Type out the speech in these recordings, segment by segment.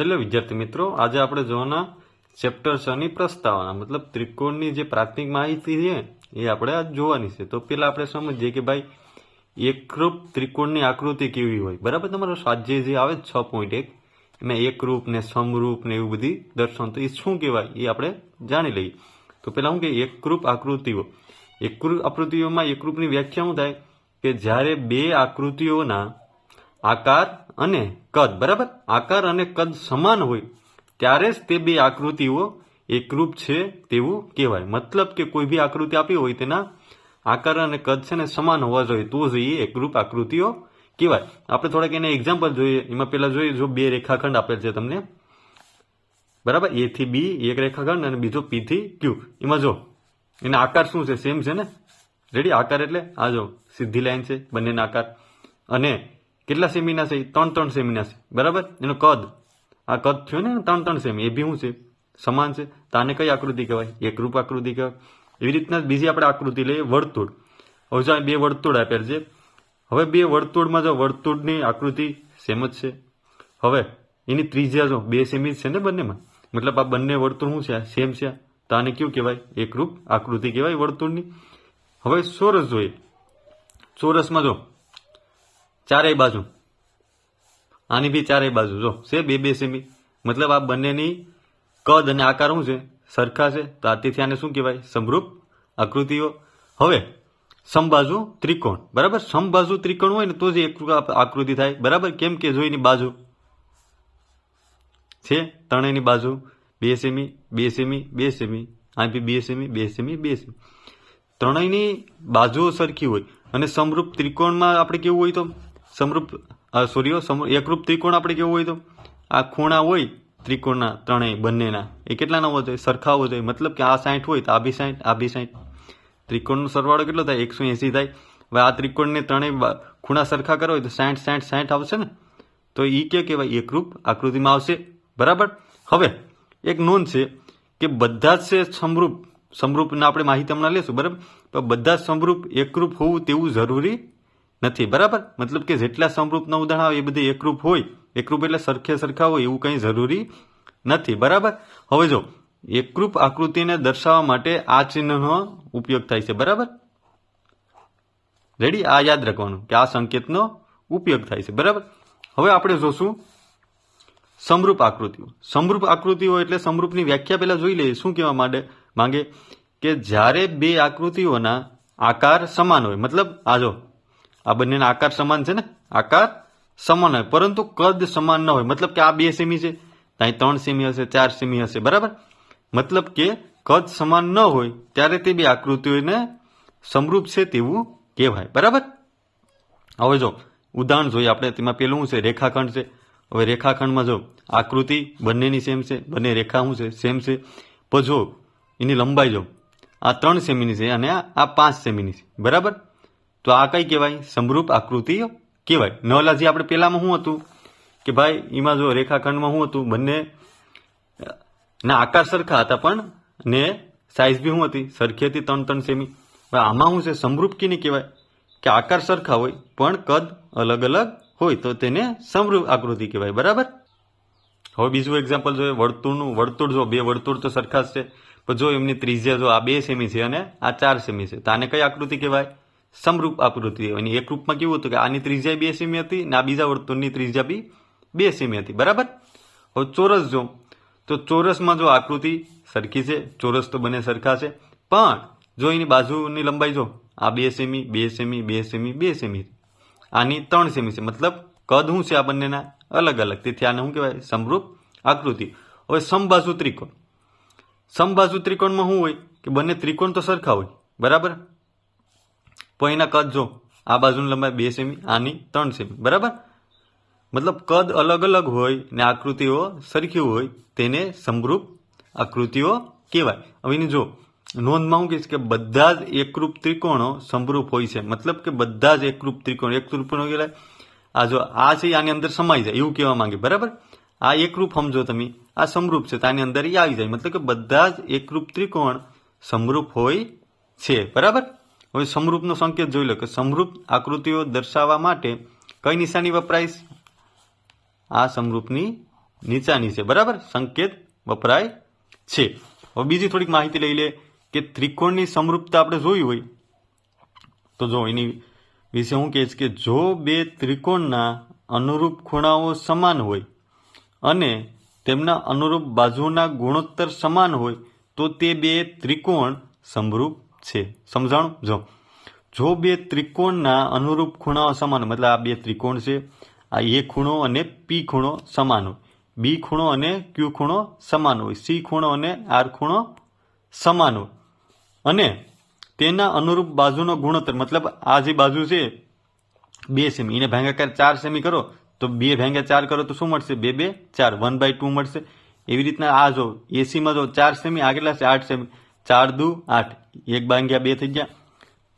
Hello વિદ્યાર્થી મિત્રો, આજે આપણે જોવાના ચેપ્ટર છની પ્રસ્તાવના, મતલબ ત્રિકોણની જે પ્રાથમિક માહિતી છે, એ આપણે આજ જોવાની છે. તો પેલા આપણે સમજીએ કે ભાઈ, એકરૂપ ત્રિકોણની આકૃતિ કેવી હોય? બરાબર? તમારો સ્વાધ્યાય જે આવે છ પોઈન્ટ એક, એમાં એકરૂપ ને સમરૂપ ને એવું બધી તો એ શું કહેવાય? એ આપણે જાણી લઈએ. તો પેલા શું કે એકરૂપ આકૃતિઓ. એકરૂપ આકૃતિઓમાં એકરૂપની વ્યાખ્યા શું થાય? કે જ્યારે બે આકૃતિઓના આકાર અને કદ, બરાબર? આકાર અને કદ સમાન હોય, ત્યારે જ તે બે આકૃતિઓ એકરૂપ છે તેવું કહેવાય. મતલબ કે કોઈ બી આકૃતિ આપી હોય તેના આકાર અને કદ છે ને સમાન હોવા જોઈએ. તો જ એ એકરૂપ આકૃતિઓ કહેવાય. આપણે થોડાક એને એક્ઝામ્પલ જોઈએ. એમાં પહેલાં જોઈએ, જો બે રેખાખંડ આપેલ છે તમને. બરાબર? એ થી બી એક રેખાખંડ અને બીજો પી થી ક્યુ એમાં જો, એના આકાર શું છે? સેમ છે ને? રેડી આકાર એટલે, આ જો, સીધી લાઈન છે, બંનેના આકાર. અને કેટલા સેમીના છે? ત્રણ ત્રણ સેમીના છે. બરાબર? એનું કદ. આ કદ થયું ને, ત્રણ ત્રણ સેમી. એ બી શું છે? સમાન છે. તો આને કઈ આકૃતિ કહેવાય? એકરૂપ આકૃતિ કહેવાય. એવી રીતના બીજી આપણે આકૃતિ લઈએ, વર્તુળ. હવે જો બે વર્તુળ આપેલ છે. હવે બે વર્તુળમાં જો વર્તુળની આકૃતિ સેમ જ છે. હવે એની ત્રિજ્યા જો બે સેમી છે ને બંનેમાં? મતલબ આ બંને વર્તુળ શું છે? સેમ છે. તો આને કયું કહેવાય? એકરૂપ આકૃતિ કહેવાય વર્તુળની. હવે ચોરસ જોઈએ. ચોરસમાં જો ચારેય બાજુ. આની બી ચારેય બાજુ. જો, છે બે બે સેમી. મતલબ આ બંનેની કદ અને આકાર શું છે? સરખા છે. તો આથી આને શું કહેવાય? સમરૂપ આકૃતિઓ. હવે, સમબાજુ ત્રિકોણ. બરાબર? સમબાજુ ત્રિકોણ હોય ને તો જ એક આકૃતિ થાય. બરાબર? કેમ કે જો એની બાજુ છે, ત્રણેયની બાજુ, બે સેમી બે સેમી બે સેમી. આ બી બે સેમી બે સેમી બે સેમી. ત્રણેયની બાજુઓ સરખી હોય. અને સમરૂપ ત્રિકોણમાં આપણે કેવું હોય તો? સમરૂપ સોરી એકરૂપ ત્રિકોણ આપણે કેવું હોય તો? આ ખૂણા હોય, ત્રિકોણના ત્રણેય, બંનેના. એ કેટલાના હોવા જોઈએ? સરખા હોવા જોઈએ. મતલબ કે આ સાઠ હોય તો આ બી સાઠ આ બી સાઠ ત્રિકોણનો સરવાળો કેટલો થાય? એકસો એંસી થાય. હવે આ ત્રિકોણને ત્રણેય ખૂણા સરખા કરો હોય તો સાઠ સાઠ સાઠ આવશે ને? તો એ કે કહેવાય? એકરૂપ આકૃતિમાં આવશે. બરાબર? હવે, એક નોંધ છે કે બધા જ છે સમરૂપ. સમરૂપના આપણે માહિતી હમણાં લેશું. બરાબર? પણ બધા સમરૂપ, એકરૂપ હોવું તેવું જરૂરી નથી, બરાબર? મતલબ કે જેટલા સમરૂપના ઉદાહરણ આવે એ બધી એકરૂપ હોય, એકરૂપ એટલે સરખે સરખા હોય એવું કંઈ જરૂરી નથી, બરાબર? હવે જો, એકરૂપ આકૃતિને દર્શાવવા માટે આ ચિહ્નનો ઉપયોગ થાય છે, બરાબર? રેડી આ યાદ રાખવાનું કે આ સંકેતનો ઉપયોગ થાય છે, બરાબર? હવે આપણે જોશું સમરૂપ આકૃતિઓ. સમરૂપ આકૃતિઓ એટલે સમરૂપની વ્યાખ્યા પહેલાં જોઈ લઈએ, શું કહેવા માટે માંગે? કે જ્યારે બે આકૃતિઓના આકાર સમાન હોય, મતલબ, આ જો આ બંનેના આકાર સમાન છે ને? આકાર સમાન હોય, પરંતુ કદ સમાન ન હોય. મતલબ કે આ બે સેમી છે. ત્યાં ત્રણ સેમી હશે, ચાર સેમી હશે, બરાબર? મતલબ કે કદ સમાન ન હોય, ત્યારે તે બે આકૃતિઓને સમરૂપ છે તેવું કહેવાય. બરાબર? હવે જો, ઉદાહરણ જોઈએ આપણે, તેમાં પેલું શું છે? રેખાખંડ છે. હવે રેખાખંડમાં જો, આકૃતિ બંનેની સેમ છે, બંને રેખા શું છે? સેમ છે. પણ જો, એની લંબાઈ જો, આ ત્રણ સેમીની છે અને આ પાંચ સેમીની છે. બરાબર? તો આ કઈ કહેવાય? સમરૂપ આકૃતિઓ કહેવાય. નવલાજી આપણે પહેલામાં શું હતું? કે ભાઈ, એમાં જો રેખાખંડમાં શું હતું? બંને, ના, આકાર સરખા હતા, પણ ને સાઇઝ બી શું હતી? સરખી હતી, ત્રણ ત્રણ સેમી આમાં શું છે? સમરૂપ નહીં કહેવાય? કે આકાર સરખા હોય, પણ કદ અલગ અલગ હોય, તો તેને સમરૂપ આકૃતિ કહેવાય. બરાબર? હવે બીજું એક્ઝામ્પલ જોઈએ. વર્તુળનું, વર્તુળ જો, બે વર્તુળ તો સરખા જ છે. પણ જો એમની ત્રિજ્યા જો આ બે સેમી છે અને આ ચાર સેમી છે, તો આને કઈ આકૃતિ કહેવાય? સમરૂપ આકૃતિ એની એક રૂપમાં કેવું હતું કે આની ત્રિજ્યા બે સેમી હતી અને આ બીજા વર્તુળની ત્રિજ્યા બી બે સેમી હતી. બરાબર? હવે ચોરસ જો, તો ચોરસમાં જો આકૃતિ સરખી છે, ચોરસ તો બંને સરખા છે, પણ જો એની બાજુની લંબાઈ જો, આ બે સેમી બે સેમી બે સેમી બે સેમી. આની ત્રણ સેમી છે. મતલબ કદ શું છે આ બંનેના? અલગ અલગ. તેથી આને શું કહેવાય? સમરૂપ આકૃતિ. હવે સમબાજુ ત્રિકોણ. સમબાજુ ત્રિકોણમાં શું હોય? કે બંને ત્રિકોણ તો સરખા હોય. બરાબર? પણ એના કદ જો, આ બાજુની લંબાઈ બે સેમી, આની ત્રણ સેમી, બરાબર? મતલબ કદ અલગ અલગ હોય ને આકૃતિઓ સરખી હોય, તેને સમરૂપ આકૃતિઓ કહેવાય. હવે એની જો, નોંધમાં હું કહીશ કે બધા જ એકરૂપ ત્રિકોણો સમરૂપ હોય છે. મતલબ કે બધા જ એકરૂપ ત્રિકોણ, એકરૂપ કહેવાય આ જો, આ છે, આની અંદર સમાઈ જાય, એવું કહેવા માંગે, બરાબર? આ એકરૂપ સમજો તમે, આ સમરૂપ છે, તો આની અંદર એ આવી જાય. મતલબ કે બધા જ એકરૂપ ત્રિકોણ સમરૂપ હોય છે, બરાબર? હવે સમરૂપનો સંકેત જોઈ લો કે સમરૂપ આકૃતિઓ દર્શાવવા માટે કઈ નિશાની વપરાય આ સમરૂપની નીચાની છે, બરાબર? સંકેત વપરાય છે. હવે બીજી થોડીક માહિતી લઈ લે કે ત્રિકોણની સમરૂપતા આપણે જોઈ હોય, તો જો એની વિશે હું કહીશ કે જો બે ત્રિકોણના અનુરૂપ ખૂણાઓ સમાન હોય અને તેમના અનુરૂપ બાજુના ગુણોત્તર સમાન હોય, તો તે બે ત્રિકોણ સમરૂપ છે. સમજાણું? જો. જો બે ત્રિકોણના અનુરૂપ ખૂણાઓ સમાન મતલબ આ બે ત્રિકોણ છે, આ એ ખૂણો અને પી ખૂણો સમાન હોય. બી ખૂણો અને ક્યુ ખૂણો સમાન હોય. સી ખૂણો અને આર ખૂણો સમાન હોય. અને તેના અનુરૂપ બાજુનો ગુણોત્તર, મતલબ આ જે બાજુ છે, બે સેમી. એને ભાગાકાર ચાર સેમી કરો, તો બે ભાગ્યા ચાર કરો તો શું મળશે? બે બે ચાર. વન બાય ટુ મળશે. એવી રીતના આ જો એસીમાં જો ચાર સેમી, આ કેટલા છે? આઠ સેમી. ચાર દુ આઠ. એક બાંગ્યા બે થઈ ગયા.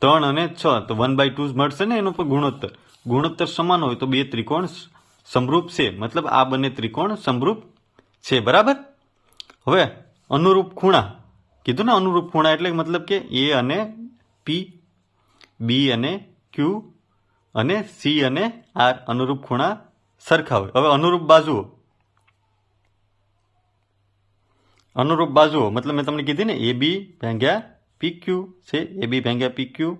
ત્રણ અને છ. તો વન બાય ટુ મળશે ને એનો પણ ગુણોત્તર. ગુણોત્તર સમાન હોય તો બે ત્રિકોણ સમરૂપ છે. મતલબ આ બંને ત્રિકોણ સમરૂપ છે. બરાબર? હવે અનુરૂપ ખૂણા. કીધું ને અનુરૂપ ખૂણા એટલે મતલબ કે એ અને પી બી અને ક્યુ અને સી અને આર અનુરૂપ ખૂણા સરખા હોય. હવે અનુરૂપ બાજુઓ. અનુરૂપ બાજુઓ, મતલબ મેં તમને કીધી ને એ બી ભેંગ્યા પી ક્યુ છે એ બી ભાગ્યા પી ક્યુ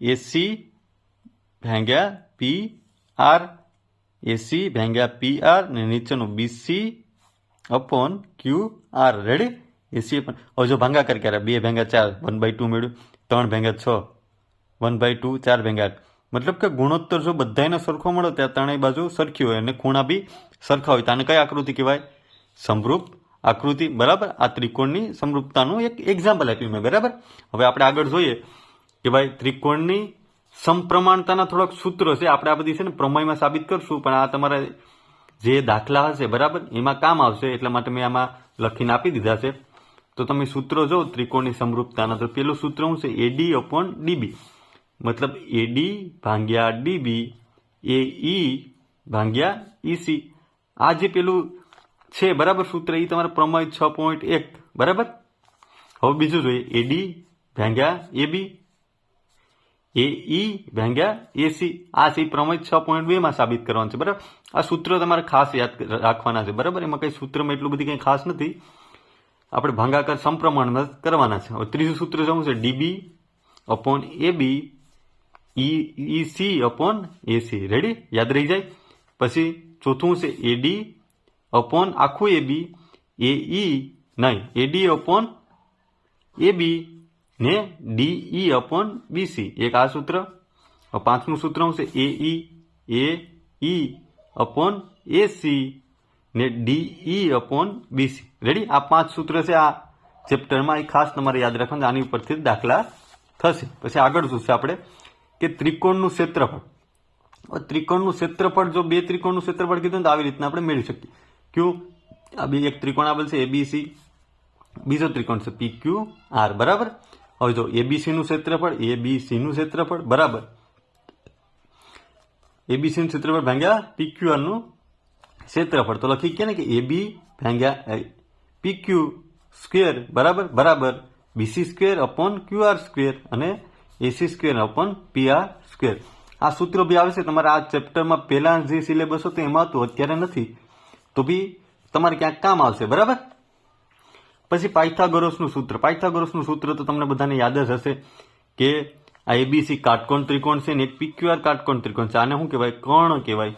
એસી ભેંગ્યા પી આર એસી ભેંગ્યા પી આર ને નીચેનું BC upon Q R ready AC પણ હવે જો ભાગાકાર કર્યા બે ભાગ્યા ચાર વન બાય ટુ મેળ્યું ત્રણ ભાગ્યા છ વન બાય ટુ ચાર ભાગ્યા આઠ. મતલબ કે ગુણોત્તર જો બધાને સરખો મળે ત્યાં ત્રણેય બાજુ સરખી હોય અને ખૂણા બી સરખા હોય. તો આને કઈ આકૃતિ કહેવાય? સમરૂપ આકૃતિ, બરાબર? આ ત્રિકોણની સમરૂપતાનું એક એક્ઝામ્પલ આપ્યું મેં, બરાબર? હવે આપણે આગળ જોઈએ કે ભાઈ ત્રિકોણની સમપ્રમાણતાના થોડાક સૂત્રો છે, આપણે આ બધી છે ને પ્રમેયમાં સાબિત કરશું, પણ આ તમારા જે દાખલા હશે, બરાબર? એમાં કામ આવશે, એટલા માટે મેં આમાં લખીને આપી દીધા છે. તો તમે સૂત્રો જો ત્રિકોણની સમરૂપતાના તો પેલું સૂત્ર શું છે? એડી અપોન ડીબી મતલબ એડી ભાંગ્યા ડીબી એ ઈ ભાંગ્યા ઈસી આ જે પેલું છે, બરાબર? સૂત્ર એ તમારે પ્રમેય છ પોઈન્ટ એક, બરાબર? હવે બીજું જોઈએ. એડી ભાગ્યા એબી એ ઈ ભેંગ્યા એસી આ સી પ્રમેય છ પોઈન્ટ બે માં સાબિત કરવાનું છે, બરાબર? આ સૂત્ર તમારે ખાસ યાદ રાખવાના છે, બરાબર? એમાં કઈ સૂત્રમાં એટલું બધી કંઈ ખાસ નથી. આપણે ભાંગાકાર સમપ્રમાણમાં કરવાના છે. હવે ત્રીજું સૂત્ર શું છે? DB upon AB E E C upon AC ready યાદ રહી જાય? પછી ચોથું છે? એડી અપોન આખું એ બી એ ઈ નહીં એ ડી અપોન એ બી ને ઈ અપોન બીસી એક આ સૂત્ર પાંચમું સૂત્ર આવશે A E A E upon AC ને D E upon BC ready આ પાંચ સૂત્ર છે, આ ચેપ્ટરમાં એ ખાસ તમારે યાદ રાખવાનું આની ઉપરથી દાખલા થશે. પછી આગળ શું છે આપણે? કે ત્રિકોણનું ક્ષેત્રફળ. ત્રિકોણનું ક્ષેત્રફળ, જો બે ત્રિકોણનું ક્ષેત્રફળ કીધું તો આવી રીતના આપણે મેળવી શકીએ. ક્યુ આ બે એક ત્રિકોણ આપેલ છે એબીસી બીજો ત્રિકોણ છે પી ક્યુ આર બરાબર? હવે જો એબીસીનું ક્ષેત્રફળ એબીસીનું ક્ષેત્રફળ, બરાબર? એબીસીનું ક્ષેત્રફળ ભાંગ્યા આરનું ક્ષેત્રફળ. તો લખી કે ને કે એબી ભાંગ્યા પી ક્યુ સ્ક્વેર બરાબર? બરાબર. BC square upon Q R square અને AC square upon P R square આ સૂત્રો બી આવે છે. તમારે આ ચેપ્ટરમાં પહેલાં જે સિલેબસ હતો એમાં હતું, અત્યારે નથી. તો બી તમારે ક્યાંક કામ આવશે, બરાબર? પછી પાયથાગોરસનું સૂત્ર. પાયથાગોરસનું સૂત્ર તો તમને બધાને યાદ જ હશે કે આ એબીસી કાટકોણ ત્રિકોણ છે ને પીક્યુઆર કાટકોણ ત્રિકોણ છે. આને શું કહેવાય? કર્ણ કહેવાય.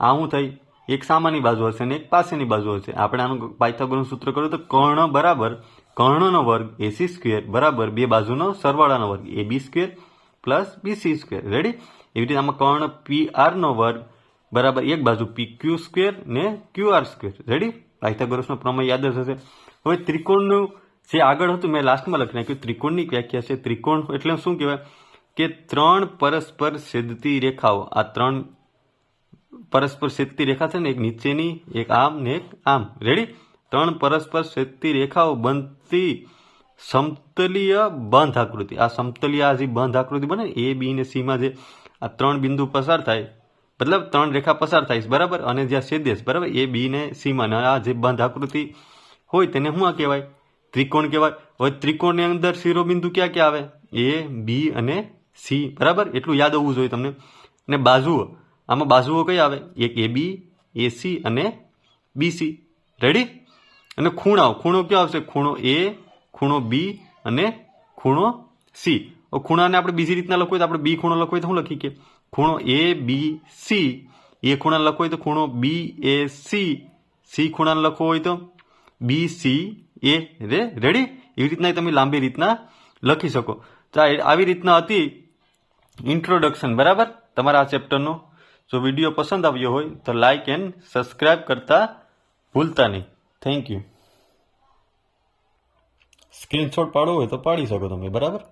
આ શું થઈ એક સામાની બાજુ હશે ને એક પાસેની બાજુ હશે. આપણે આનું પાયથાગોરસનું સૂત્ર કર્યું તો કર્ણ બરાબર કર્ણનો વર્ગ એસી સ્ક્વેર બરાબર બે બાજુનો સરવાળાનો વર્ગ A B square plus BC square ready એવી રીતે આમાં કર્ણ પી આરનો વર્ગ બરાબર, એક બાજુ પી ક્યુ સ્ક્વેર ને ક્યુ આર સ્ક્વેર રેડી પાયથાગોરસનો પ્રમેય યાદ જ હશે. હવે ત્રિકોણનું જે આગળ હતું, મેં લાસ્ટમાં લખી નાખ્યું. ત્રિકોણની વ્યાખ્યા છે ત્રિકોણ, એટલે શું કહેવાય? કે ત્રણ પરસ્પર છેદતી રેખાઓ. આ ત્રણ પરસ્પર છેદતી રેખા છે ને, એક નીચેની, એક આમ ને એક આમ. રેડી ત્રણ પરસ્પર છેદતી રેખાઓ બનતી સમતલીય બંધ આકૃતિ. આ સમતલીય આ જે બંધ આકૃતિ બને એ બી ને સીમાં જે આ ત્રણ બિંદુ પસાર થાય મતલબ ત્રણ રેખા પસાર થાય છે, બરાબર? અને જ્યાં છેદેશ બરાબર? એ, બી ને સી અને આ જે બંધ આકૃતિ હોય તેને શું કહેવાય? ત્રિકોણ કહેવાય. હવે ત્રિકોણની અંદર શિરોબિંદુ ક્યાં ક્યાં આવે? એ, બી અને સી, બરાબર? એટલું યાદ હોવું જોઈએ તમને. અને બાજુઓ, આમાં બાજુઓ કઈ આવે? એક એ, બી એસી અને બીસી રેડી અને ખૂણાઓ, ખૂણો કયો આવશે? ખૂણો એ, ખૂણો બી અને ખૂણો સી. ખૂણાને આપણે બીજી રીતના લખવું હોય તો આપણે બી ખૂણો લખવો હોય તો શું લખી કે ખૂણો એ બી સી એ ખૂણા લખવો હોય તો ખૂણો બી એ સી સી ખૂણાને લખવો હોય તો બી સી એ રે રેડી એવી રીતના તમે લાંબી રીતના લખી શકો. તો આવી રીતના હતી ઇન્ટ્રોડક્શન બરાબર? તમારા આ ચેપ્ટરનું જો વીડિયો પસંદ આવ્યો હોય તો લાઇક એન્ડ સબસ્ક્રાઇબ કરતા ભૂલતા નહીં. થેન્ક યુ સ્ક્રીનશોટ પાડવો હોય તો પાડી શકો તમે, બરાબર?